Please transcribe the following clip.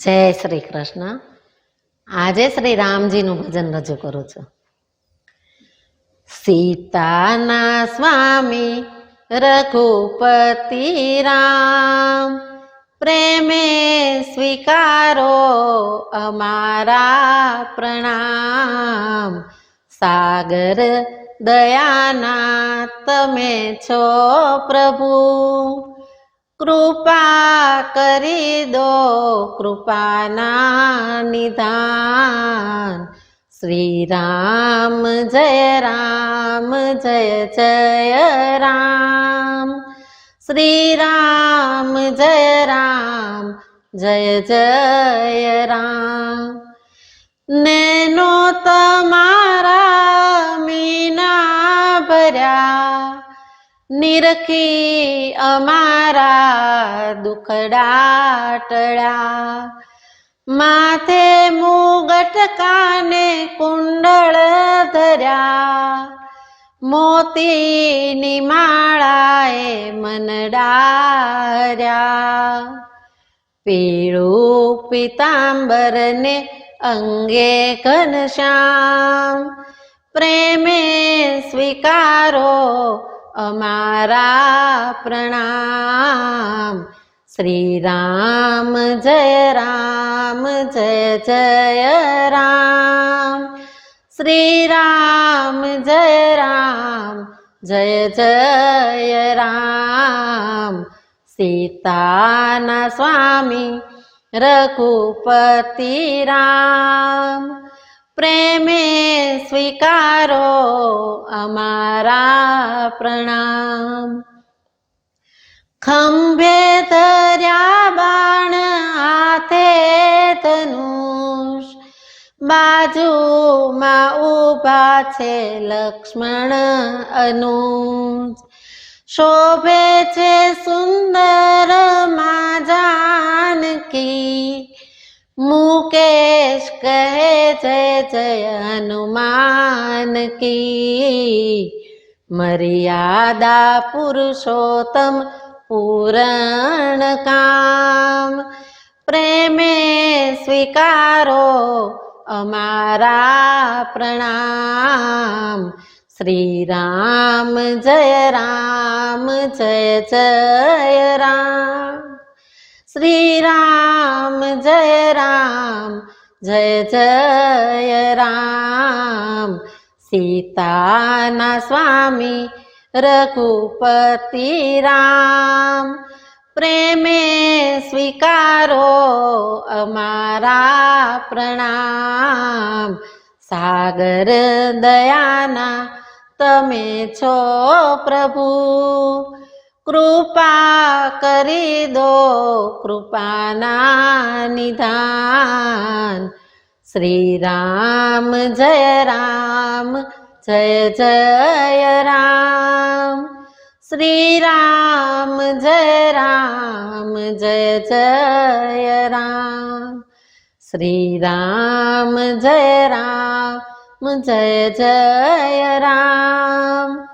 જય શ્રી કૃષ્ણ. આજે શ્રી રામજીનું ભજન રજૂ કરું છું. સીતાના સ્વામી રઘુપતિ રામ, પ્રેમે સ્વીકારો અમારા પ્રણામ. સાગર દયાના તમે છો પ્રભુ. કૃપા કરી દો કૃપાના નિધાન. શ્રી રામ જય રામ, જય જય રામ. શ્રી રામ જય રામ, જય જય રામ. નેનો તમારા મીના ભર્યા. નિરખી અમારા દુખડા ટળા માથે મુગટ કાને કુંડળ ધર્યા મોતીની માળાએ મનડાર્યા પીળું પિતાંબરને અંગે ઘનશ્યામ પ્રેમે સ્વીકારો અમારા પ્રણામ. શ્રી રામ જય રામ, જય જય રામ. શ્રી રામ જય રામ, જય જય રામ. સીતાના સ્વામી રઘુપતિ રામ. પ્રેમે સ્વીકારો અમારા પ્રણામ. ખંભે ધર્યા બાણ હાથે તનુષ બાજુમાં ઊભા છે લક્ષ્મણ અનુજ. શોભે છે સુંદરમાં જાનકી, મુકેશ કહે જય જય હનુમાન કી મર્યાદા પુરુષોત્તમ પૂરણ કામ પ્રેમે સ્વીકારો અમારા પ્રણામ શ્રી રામ જય રામ જય જય રામ શ્રી રામ જય રામ જય જય રામ. સીતાના સ્વામી રઘુપતિ રામ. પ્રેમે સ્વીકારો અમારા પ્રણામ. સાગર દયાના તમે છો પ્રભુ. કૃપા કરી દો કૃપાના નિધાન. શ્રી રામ, જય રામ, જય જય રામ. શ્રી રામ, જય રામ, જય જય રામ. શ્રી રામ, જય રામ, જય જય રામ.